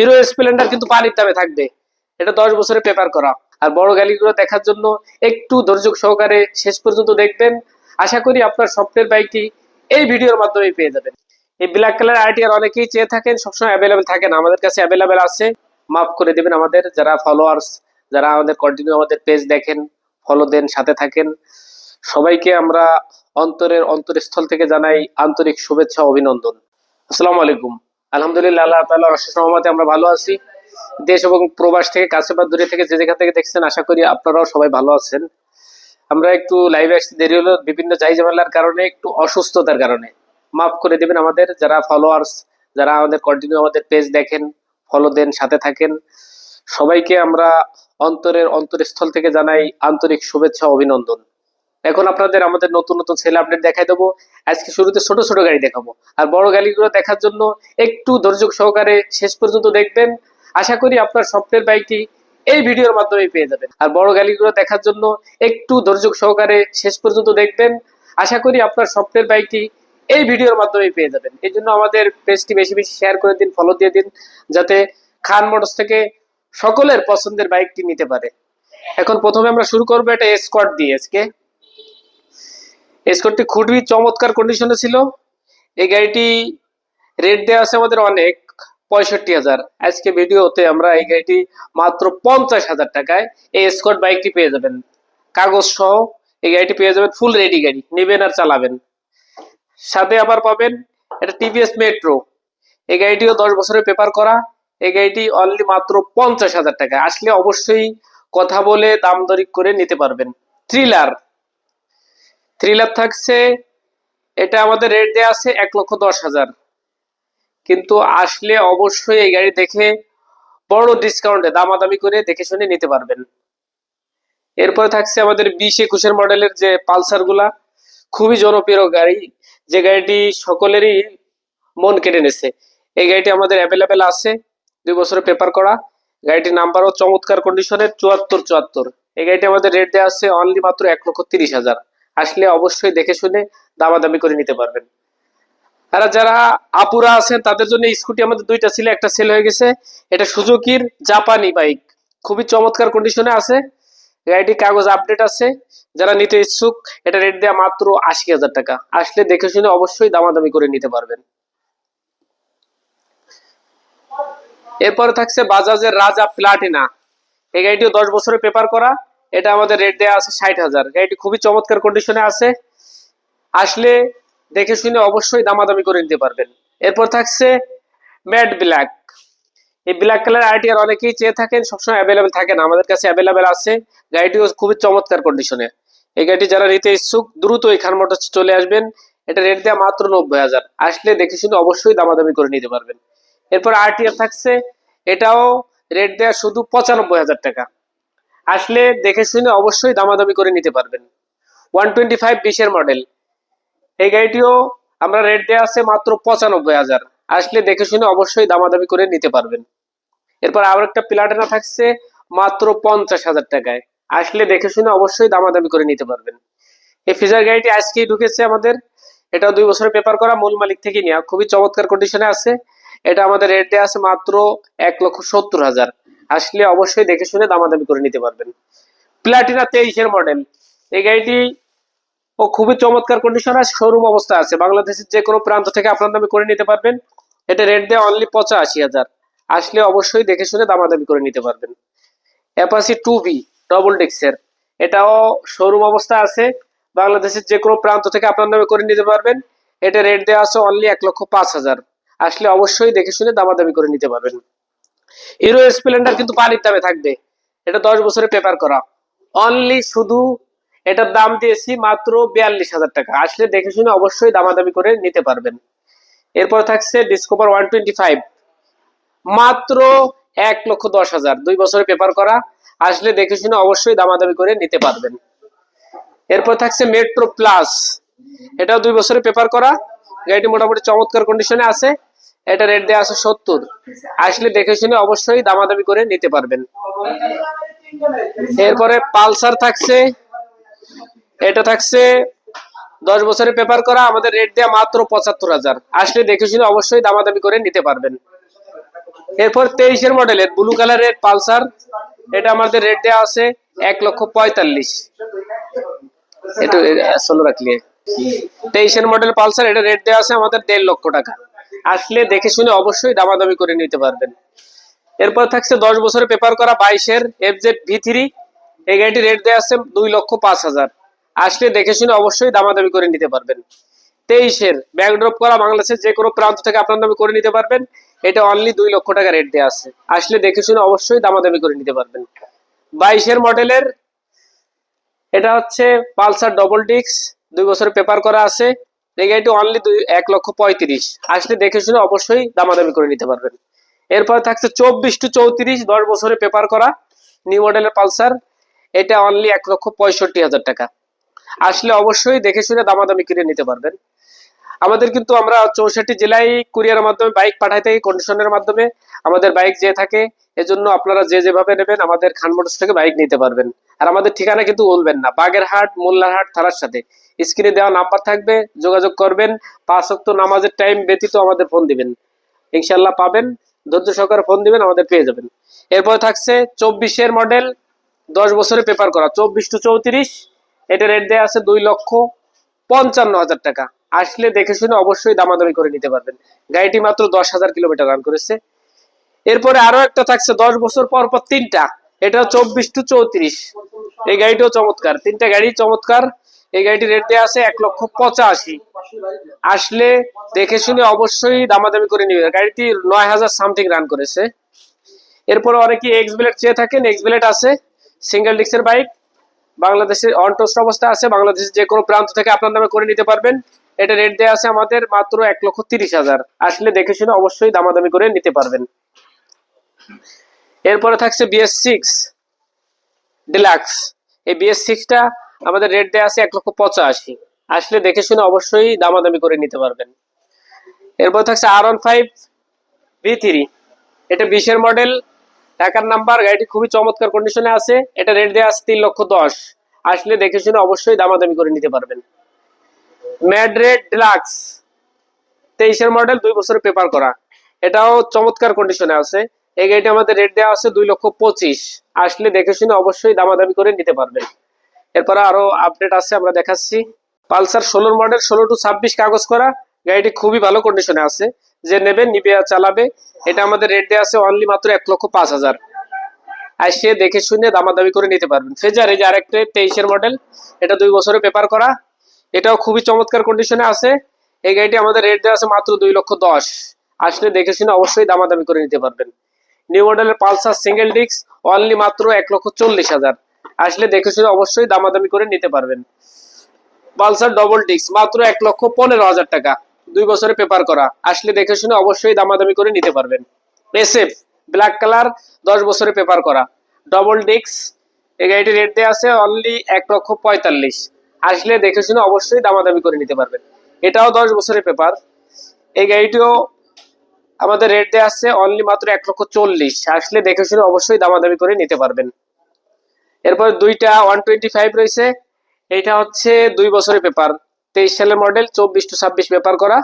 Hero Splendor কিন্তু পানির দামে থাকবে। এটা দশ বছরের পেপার করা। আর বড় গাড়িগুলো দেখার জন্য একটু ধৈর্য সহকারে শেষ পর্যন্ত দেখবেন। আশা করি আপনার স্বপ্নের বাইকটি এই ভিডিওর মাধ্যমে পেয়ে যাবেন। এই ব্ল্যাক কালার আইটিআর অনেকেই চেয়ে থাকেন, সবসময় অ্যাভেলেবেল থাকে না। আমাদের কাছে অ্যাভেলেবেল আছে। মাফ করে দিবেন আমাদের যারা ফলোয়ার্স যারা আমাদের কন্টিনিউ আমাদের পেজ দেখেন ফলো দেন, সাথে থাকেন। সবাইকে আমরা অন্তরের অন্তরস্থল থেকে জানাই আন্তরিক শুভেচ্ছা, অভিনন্দন। আসসালামু আলাইকুম। আলহামদুলিল্লাহ, আল্লাহ তাআলার অশেষ রহমতে আমরা ভালো আছি। দেশ এবং প্রবাস থেকে কাছে বা দূরে থেকে যে যেখান থেকে দেখছেন, আশা করি আপনারাও সবাই ভালো আছেন। আমরা একটু লাইভে আসতে দেরি হলো, বিভিন্ন যাই ঝামেলার কারণে, একটু অসুস্থতার কারণে। মাফ করে দিবেন আমাদের, যারা ফলোয়ার্স যারা আমাদের কন্টিনিউ আমাদের পেজ দেখেন ফলো দেন, সাথে থাকেন, সবাইকে আমরা অন্তরের অন্তরস্থল থেকে জানাই আন্তরিক শুভেচ্ছা, অভিনন্দন। এখন আপনাদের, আমাদের নতুন নতুন সেল আপডেট দেখাই দেবো। আজকে শুরুতে ছোট ছোট গাড়ি দেখাবো। আর বড় গাড়িগুলো দেখার জন্য একটু ধৈর্য সহকারে শেষ পর্যন্ত দেখবেন। আশা করি আপনার স্বপ্নের বাইকটি এই ভিডিওর মাধ্যমে পেয়ে যাবেন। আর বড় গাড়িগুলো দেখার জন্য একটু ধৈর্য সহকারে শেষ পর্যন্ত দেখবেন। আশা করি আপনার স্বপ্নের বাইকটি এই ভিডিওর মাধ্যমে পেয়ে যাবেন। এই জন্য আমাদের পেজটি বেশি বেশি শেয়ার করে দিন ফলো দিয়ে দিন, যাতে খান মোটরস থেকে সকলের পছন্দের বাইকটি নিতে পারে। এখন প্রথমে আমরা শুরু করব একটা এসকট দিয়ে আজকে। এসকটটি খুবই চমৎকার কন্ডিশনে ছিল। এই গাড়িটি রেট দেওয়া আছে আমাদের অনেক, পঁয়ষট্টি হাজার। আজকে ভিডিওতে আমরা এই গাড়িটি মাত্র পঞ্চাশ হাজার টাকায় এই স্কট বাইকটি পেয়ে যাবেন। কাগজ সহ এই গাড়িটি পেয়ে যাবেন ফুল রেডি গাড়ি, নেবেন আর চালাবেন। সাথে আবার পাবেন এটা টিভিএস মেট্রো এই গাড়িটিও দশ বছরের পেপার করা। এই গাড়িটি অনলি মাত্র পঞ্চাশ হাজার টাকা আসলে অবশ্যই কথা বলে দাম দরি করে নিতে পারবেন। থ্রিলার থ্রিলার থাকছে। এটা আমাদের রেট দেওয়া আছে এক লক্ষ দশ হাজার। কিন্তু আসলে অবশ্যই এই গাড়ি দেখে বড় ডিসকাউন্টে দামাদামি করে দেখে শুনে নিতে পারবেন। এরপরে থাকছে আমাদের বিশ একুশের মডেলের যে পালসারগুলা, খুবই জনপ্রিয় গাড়ি। যে গাড়িটি সকলেরই মন কেড়ে নেছে এই গাড়িটি আমাদের অ্যাভেলেবেল আছে, দুই বছরের পেপার করা। গাড়িটির নাম্বারও চমৎকার কন্ডিশনের চুয়াত্তর চুয়াত্তর। এই গাড়িটি আমাদের রেট দেওয়া আছে অনলি মাত্র এক লক্ষ তিরিশ হাজার। আসলে অবশ্যই দেখে শুনে দামাদামি করে নিতে পারবেন। আর যারা আপুরা আছেন, তাদের জন্য স্কুটি আমাদের দুইটা ছিল, একটা সেল হয়ে গেছে। এটা সুজুকির জাপানি বাইক। খুবই চমৎকার কন্ডিশনে আছে। গাড়িটি কাগজ আপডেট আছে। যারা নিতে ইচ্ছুক, এটা রেট দেওয়া মাত্র আশি হাজার টাকা। আসলে দেখে শুনে অবশ্যই দামাদামি করে নিতে পারবেন। এরপরে থাকছে বাজাজের রাজা প্লাটিনা। এই গাড়িটিও দশ বছরের পেপার করা। এটা আমাদের রেট দেওয়া আছে ষাট হাজার। গাড়িটি খুবই চমৎকার কন্ডিশনে আছে। আসলে দেখে শুনে অবশ্যই দামাদামি করে নিতে পারবেন। এরপর থাকছে ম্যাট ব্ল্যাক এই ব্ল্যাক কালার আইটিআর অনেকেই চেয়ে থাকেন, সবসময় অ্যাভেলেবেল থাকে না। আমাদের কাছে অ্যাভেলেবেল আছে। গাড়িটিও খুবই চমৎকার কন্ডিশনে এই গাড়িটি যারা নিতে ইচ্ছুক, দ্রুত এই খান মোটরস চলে আসবেন। এটা রেট দেওয়া মাত্র নব্বই হাজার। আসলে দেখে শুনে অবশ্যই দামাদামি করে নিতে পারবেন। এরপর আরটিআর থাকছে। এটাও রেট দেওয়া শুধু পঁচানব্বই হাজার টাকা। আসলে দেখে শুনে অবশ্যই দামাদামি করে নিতে পারবেন। ওয়ান টোয়েন্টি ফাইভ বিশের মডেল এই গাড়িটিও আমরা রেট দেওয়া আছে মাত্র পঁচানব্বই হাজার। আসলে দেখে শুনে অবশ্যই দামাদামি করে নিতে পারবেন। এরপর আবার একটা প্লাটিনা থাকছে মাত্র পঞ্চাশ হাজার টাকায়। আসলে দেখে শুনে অবশ্যই দামাদামি করে নিতে পারবেন। এই ফিজার গাড়িটি আজকেই ঢুকেছে আমাদের। এটা দুই বছরের পেপার করা, মূল মালিক থেকে নেওয়া। খুবই চমৎকার কন্ডিশনে আছে। এটা আমাদের রেট দেওয়া আছে মাত্র এক লক্ষ সত্তর হাজার। আসলে অবশ্যই দেখে শুনে দামাদামি করে নিতে পারবেন। প্লাটিনা তেইশের মডেল এই গাড়িটি, ও খুবই চমৎকার কন্ডিশন আর শোরুম অবস্থা আছে। বাংলাদেশের যে কোনো প্রান্ত থেকে আপনার দামি করে নিতে পারবেন। এটা রেট দেয় অনলি পঁচাশি হাজার। আসলে অবশ্যই দেখে শুনে দামাদামি করে নিতে পারবেন। অ্যাপাসি টু বি ডবল ডিক্সের এটাও শোরুম অবস্থা আছে। বাংলাদেশের যে কোনো প্রান্ত থেকে আপনার নামে করে নিতে পারবেন। এটা রেট দেওয়া আছে অনলি এক লক্ষ পাঁচ হাজার। আসলে অবশ্যই দেখে শুনে দামাদামি করে নিতে পারবেন। হিরো স্প্লেন্ডার কিন্তু পানির দামে থাকবে। এটা দশ বছরে পেপার করা। অনলি শুধু এটার দাম দিয়েছি মাত্র বিয়াল্লিশ হাজার টাকা। আসলে দেখে শুনে অবশ্যই দামাদামি করে নিতে পারবেন। এরপর থাকছে ডিসকভার ওয়ান টোয়েন্টি ফাইভ মাত্র এক লক্ষ দশ হাজার। দুই বছরে পেপার করা। আসলে দেখে শুনে অবশ্যই দামাদামি করে নিতে পারবেন। এরপর থাকছে মেট্রো প্লাস এটাও দুই বছরে পেপার করা। গাড়িটি মোটামুটি চমৎকার কন্ডিশনে আছে। এটা রেট দেওয়া আছে সত্তর। আসলে দেখে শুনে অবশ্যই দামাদামি করে নিতে পারবেন। এরপরে পালসার থাকছে। এটা থাকছে দশ বছরের পেপার করা, আমাদের রেট দেওয়া মাত্র পঁচাত্তর হাজার। আসলে দেখে শুনে অবশ্যই দামাদামি করে নিতে পারবেন। এরপর তেইশের মডেলের ব্লু কালারের পালসার। এটা আমাদের রেট দেওয়া আছে এক লক্ষ পঁয়তাল্লিশ। এটা ষোলো রাখলে। তেইশের মডেল পালসার, এটা রেট দেওয়া আছে আমাদের দেড় লক্ষ টাকা। আসলে দেখে শুনে অবশ্যই দামাদামি করে নিতে পারবেন। এরপর থাকছে দশ বছরের পেপার করা বাইশের এফ জেড ভি থ্রি এই গাড়িটি রেট দেওয়া আছে দুই লক্ষ পাঁচ হাজার। আসলে দেখে শুনে অবশ্যই দামাদামি করে নিতে পারবেন। তেইশের ব্যাগ ড্রপ করা বাংলাদেশের যে কোনো প্রান্ত থেকে আপনার নামে করে নিতে পারবেন। এটা অনলি দুই লক্ষ টাকা রেট দেওয়া আছে। আসলে দেখে শুনে অবশ্যই দামাদামি করে নিতে পারবেন। বাইশের মডেলের এটা হচ্ছে পালসার ডবল ডিক্স দুই বছরের পেপার করা আছে। এই অনলি দুই, এক লক্ষ পঁয়ত্রিশ। আসলে দেখে শুনে অবশ্যই দামাদামি করে নিতে পারবেন। এরপর থাকছে চব্বিশ টু চৌত্রিশ, দশ বছরের পেপার করা নিউ মডেলের পালসার এটা অনলি এক লক্ষ পঁয়ষট্টি হাজার টাকা। আসলে অবশ্যই দেখে শুনে দামাদামি কিনে নিতে পারবেন। আমাদের কিন্তু আমরা চৌষট্টি জেলায় কুরিয়ারের মাধ্যমে বাইক পাঠাই থাকি কন্ডিশনের মাধ্যমে। আমাদের বাইক যে থাকে, এজন্য আপনারা যে যেভাবে নেবেন, আমাদের খান মোটরস থেকে বাইক নিতে পারবেন। আর আমাদের ঠিকানা কিন্তু বলবেন না, বাগেরহাট, মোল্লারহাট থানার সাথে। স্ক্রিনে দেওয়া নাম্বার থাকবে, যোগাযোগ করবেন। পাঁচ অক্ট নামাজের টাইম ব্যতীত আমাদের ফোন দিবেন। ইনশাল্লাহ পাবেন। ধৈর্য সহকারে ফোন দিবেন, আমাদের পেয়ে যাবেন। এরপর থাকছে চব্বিশের মডেল দশ বছরের পেপার করা। চব্বিশ টু চৌত্রিশ, এটা রেট দেওয়া আছে দুই লক্ষ পঞ্চান্ন হাজার টাকা। আসলে দেখে শুনে অবশ্যই দামাদামি করে নিতে পারবেন। গাড়িটি মাত্র দশ হাজার কিলোমিটার রান করেছে। এরপরে আরও একটা থাকছে, দশ বছর পর পর তিনটা। এটা চব্বিশ টু চৌত্রিশ। এই গাড়িটাও চমৎকার। তিনটা গাড়ি চমৎকার। এই গাড়িটি রেট দেওয়া আছে এক লক্ষ পঁচাশি। আসলে দেখে শুনে অবশ্যই দামাদামি করে নিবে। গাড়িটি নয় হাজার সামথিং রান করেছে। এরপরে অনেকে এক্স ব্লেড চেয়ে থাকেন। এক্স ব্লেড আছে সিঙ্গেল ডিস্কের বাইক বাংলাদেশের অনটোস্ট অবস্থা আছে, বাংলাদেশের যে কোনো প্রান্ত থেকে আপনার নামে করে নিতে পারবেন। এটা রেট দেওয়া আছে আমাদের মাত্র এক লক্ষ তিরিশ হাজার। আসলে দেখে শুনে অবশ্যই দামাদামি করে নিতে পারবেন। এরপরে থাকছে বিএস সিক্স ডিলাক্স এই বিএস সিক্সটা আমাদের রেট দেওয়া আছে এক লক্ষ পঁচাশি। আসলে দেখে শুনে অবশ্যই দামাদামি করে নিতে পারবেন। এরপর থাকছে R one five V three এটা বিশের মডেল ঢাকার নাম্বার গাড়িটি খুবই চমৎকার কন্ডিশনে আছে। এটা রেট দেওয়া আছে তিন লক্ষ দশ। আসলে দেখে শুনে অবশ্যই দামাদামি করে নিতে পারবেন। ম্যাড রেড ডিলাক্স তেইশের মডেল দুই বছরের পেপার করা। এটাও চমৎকার কন্ডিশনে আছে। এই গাড়িটি আমাদের রেট দেওয়া আছে দুই লক্ষ পঁচিশ। আসলে দেখে শুনে অবশ্যই দামাদামি করে নিতে পারবেন। এরপরে আরও আপডেট আছে, আমরা দেখাচ্ছি। পালসার ষোলোর মডেল ষোলো টু ছাব্বিশ কাগজ করা। গাড়িটি খুবই ভালো কন্ডিশনে আছে। যে নেবে, নিবে, চালাবে। এটা আমাদের রেট দেওয়া আছে অনলি মাত্র এক লক্ষ পাঁচ হাজার। আর সে দেখে শুনে দামাদামি করে নিতে পারবেন। ফেজার এই যে আরেকটা তেইশের মডেল এটা দুই বছরের পেপার করা। এটাও খুবই চমৎকার কন্ডিশনে আছে। এই গাড়িটি আমাদের রেট দেওয়া আছে মাত্র দুই লক্ষ দশ। আসলে দেখে শুনে অবশ্যই দামাদামি করে নিতে পারবেন। নিউ মডেলের পালসার সিঙ্গেল ডিস্ক অনলি মাত্র এক লক্ষ চল্লিশ হাজার। আসলে দেখে শুনে অবশ্যই দামাদামি করে নিতে পারবেন। পালসার ডবল ডিস্ক মাত্র এক লক্ষ পনেরো হাজার টাকা। দুই বছরে পেপার করা। আসলে দেখে শুনে অবশ্যই দামাদামি করে নিতে পারবেন। এসএফ ব্ল্যাক কালার দশ বছরে পেপার করা। ডবল ডিস্ক এই গাড়িটি রেট দেওয়া আছে অনলি এক লক্ষ পঁয়তাল্লিশ। আসলে দেখে শুনে অবশ্যই দামাদামি করে নিতে পারবেন। এটাও দশ বছরের পেপার এই গাড়িটিও আমাদের রেট দেওয়া আছে অনলি মাত্র এক লক্ষ চল্লিশ। আসলে দেখে শুনে অবশ্যই দামাদামি করে নিতে পারবেন। এরপর দুইটা ওয়ান টোয়েন্টি ফাইভ রয়েছে। এইটা হচ্ছে দুই বছরের পেপার তেইশ সালের মডেল চব্বিশ টু ছাব্বিশ পেপার করা।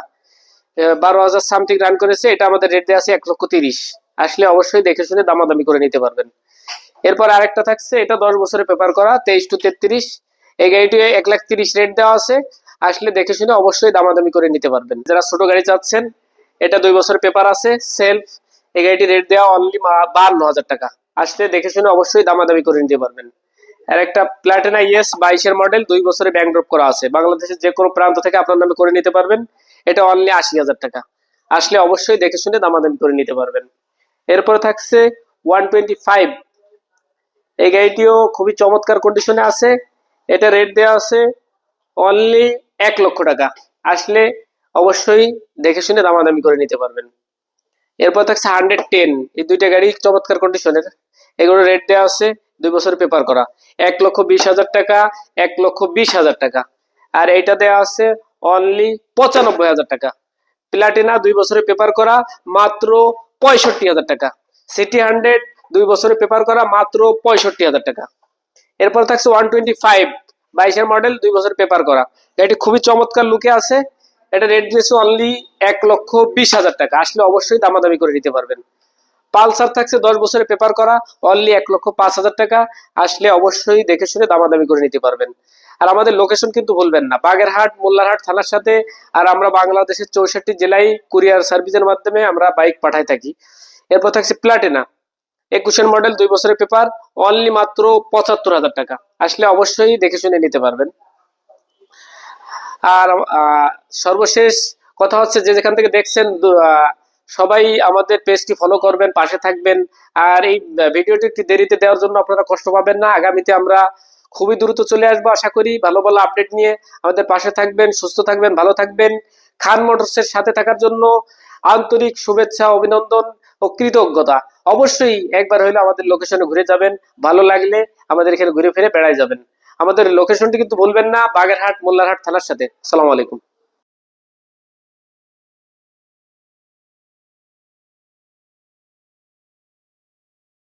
বারো হাজার সামথিং রান করেছে, এটা আমাদের রেট দেওয়া আছে এক লক্ষ তিরিশ। আসলে অবশ্যই দেখে শুনে দামাদামি করে নিতে পারবেন। এরপর আরেকটা থাকছে, এটা দশ বছরের পেপার করা, তেইশ টু তেত্রিশ। এই গাড়িটি এক লাখ তিরিশ রেট দেওয়া আছে। আসলে দেখে শুনে অবশ্যই দামাদামি করে নিতে পারবেন। যারা ছোট গাড়ি চাচ্ছেন, এটা দুই বছরের পেপার আছে সেলফ এই গাড়িটি রেট দেওয়া অনলি বান্ন হাজার টাকা। আসলে দেখে শুনে অবশ্যই দামাদামি করে নিতে পারবেন। আর একটা প্লাটিনা ইয়েস বাইশের মডেল দুই বছরে ব্যাংক ড্রপ করা আছে। বাংলাদেশের যে কোনো প্রান্ত থেকে আপনার নামে করে নিতে পারবেন। এটা অনলি আশি হাজার টাকা। আসলে অবশ্যই দেখে শুনে দামাদামি করে নিতে পারবেন। এরপরে থাকছে ওয়ান টোয়েন্টি ফাইভ। এই গাড়িটিও খুবই চমৎকার কন্ডিশনে আছে। এটা রেট দেওয়া আছে অনলি এক লক্ষ টাকা। আসলে অবশ্যই দেখে শুনে দামাদামি করে নিতে পারবেন। এরপর থাকছে হান্ড্রেড টেন এই দুইটা গাড়ি চমৎকার কন্ডিশনের এগুলো রেট দেওয়া আছে দুই বছরের পেপার করা। এক লক্ষ বিশ হাজার টাকা, এক লক্ষ বিশ হাজার টাকা। আর এইটা দেওয়া আছে অনলি পঁচানব্বই হাজার টাকা। প্লাটিনা দুই বছরে পেপার করা, মাত্র পঁয়ষট্টি হাজার টাকা। সিটি হান্ড্রেড দুই বছরে পেপার করা, মাত্র পঁয়ষট্টি হাজার টাকা। এরপর থাকছে ওয়ান টোয়েন্টি ফাইভ বাইশের মডেল দুই বছর পেপার করা। গাড়িটি খুবই চমৎকার লুকে আছে। এটা রেট দিয়েছে অনলি এক লক্ষ বিশ হাজার টাকা। আসলে অবশ্যই দামাদামি করে নিতে পারবেন। পালসার থাকছে, দশ বছরের পেপার করা অনলি এক লক্ষ পাঁচ হাজার টাকা। আসলে অবশ্যই দেখে শুনে দামাদামি করে নিতে পারবেন। আর আমাদের লোকেশন কিন্তু ভুলবেন না। বাগেরহাট, মোল্লারহাট থানার সাথে, আর আমরা বাংলাদেশের চৌষট্টি জেলায় কুরিয়ার সার্ভিসের মাধ্যমে আমরা বাইক পাঠাই থাকি। এরপর থাকছে প্লাটিনা একুশের মডেল দুই বছরের পেপার অনলি মাত্র পঁচাত্তর হাজার টাকা। আসলে অবশ্যই দেখে শুনে নিতে পারবেন। আর সর্বশেষ কথা হচ্ছে যে যেখান থেকে দেখছেন সবাই আমাদের পেজটি ফলো করবেন, পাশে থাকবেন। আর এই ভিডিওটি একটু দেরিতে দেওয়ার জন্য আপনারা কষ্ট পাবেন না। আগামীতে আমরা খুবই দ্রুত চলে আসব, আশা করি। ভালো ভালো আপডেট নিয়ে আমাদের পাশে থাকবেন, সুস্থ থাকবেন, ভালো থাকবেন। খান মোটরসের সাথে থাকার জন্য আন্তরিক শুভেচ্ছা, অভিনন্দন ও কৃতজ্ঞতা। অবশ্যই একবার হইলে আমাদের লোকেশনে ঘুরে যাবেন। ভালো লাগলে আমাদের এখানে ঘুরে ফিরে বেড়াই যাবেন। আমাদের লোকেশনটি কিন্তু ভুলবেন না, বাগেরহাট, মোল্লারহাট থানার সাথে। আসসালামু আলাইকুম।